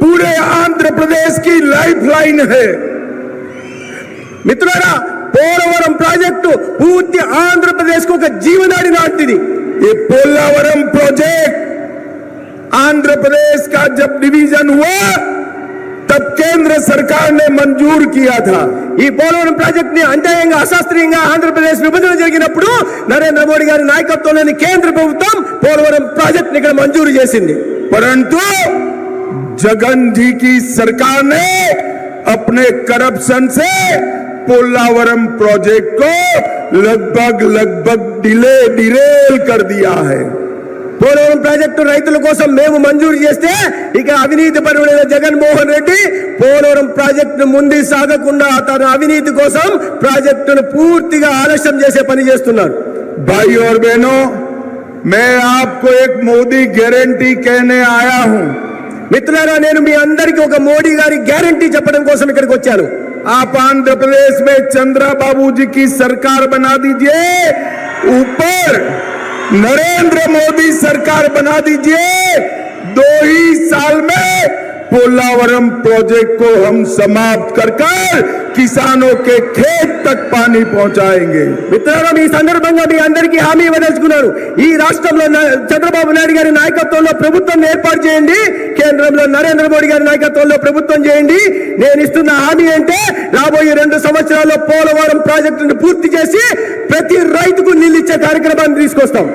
पूरे आंध्र प्रदेश की लाइफलाइन है మిత్రులారా పోలవరం ప్రాజెక్టు పూర్తి ఆంధ్రప్రదేశ్ కు ఒక జీవనాడి లాంటిది ये पोलावरम प्रोजेक्ट आंध्र प्रदेश का जब डिवीजन हुआ तब केंद्र सरकार ने मंजूर किया था ఈ పోలవరం ప్రాజెక్ట్ ని అన్యాయంగా అశాస్త్రీయంగా ఆంధ్రప్రదేశ్ విభజన జరిగినప్పుడు నరేంద్ర మోడీ గారి నాయకత్వంలోని కేంద్ర ప్రభుత్వం పోలవరం ప్రాజెక్ట్ ని ఇక్కడ మంజూరు చేసింది परंतु जगन जी की सरकार ने अपने करप्शन से पोलावरम प्रोजेक्ट को लगभग लगभग डिले डिरेल कर दिया है పోలవరం ప్రాజెక్టు రైతుల కోసం మేము మంజూరు చేస్తే ఇక అవినీతి పరుడైన జగన్మోహన్ రెడ్డి పోలవరం ప్రాజెక్టును ముందు సాగకుండా తన అవినీతి కోసం ప్రాజెక్టును పూర్తిగా ఆలస్యం చేసే పని చేస్తున్నారు भाई और बहनों मैं आपको एक मोदी गारंटी कहने आया हूं మిత్రులారా నేను మీ అందరికీ ఒక మోడీ గారి గ్యారంటీ చెప్పడం కోసం ఇక్కడికి వచ్చాను आप आंध्र प्रदेश में चंद्रा बाबू जी की सरकार बना दीजिए ऊपर नरेंद्र मोदी सरकार बना दीजिए दो ही साल में पोलावरम प्रोजेक्ट को हम समाप्त कर कर किसानों के खेत तक पानी पहुंचाएंगे మిత్రులారా ఈ సందర్భంగా మీ అందరికీ హామీ ఇవ్వదలుచుకున్నారు ఈ రాష్ట్రంలో న- చంద్రబాబు నాయుడు గారి నాయకత్వంలో ప్రభుత్వం ఏర్పాటు చేయండి కేంద్రంలో నరేంద్ర మోడీ గారి నాయకత్వంలో ప్రభుత్వం చేయండి నేను ఇస్తున్న హామీ అంటే రాబోయే రెండు సంవత్సరాల్లో పోలవరం ప్రాజెక్టును పూర్తి చేసి ప్రతి రైతుకు నీళ్ళు ఇచ్చే కార్యక్రమాన్ని తీసుకొస్తాం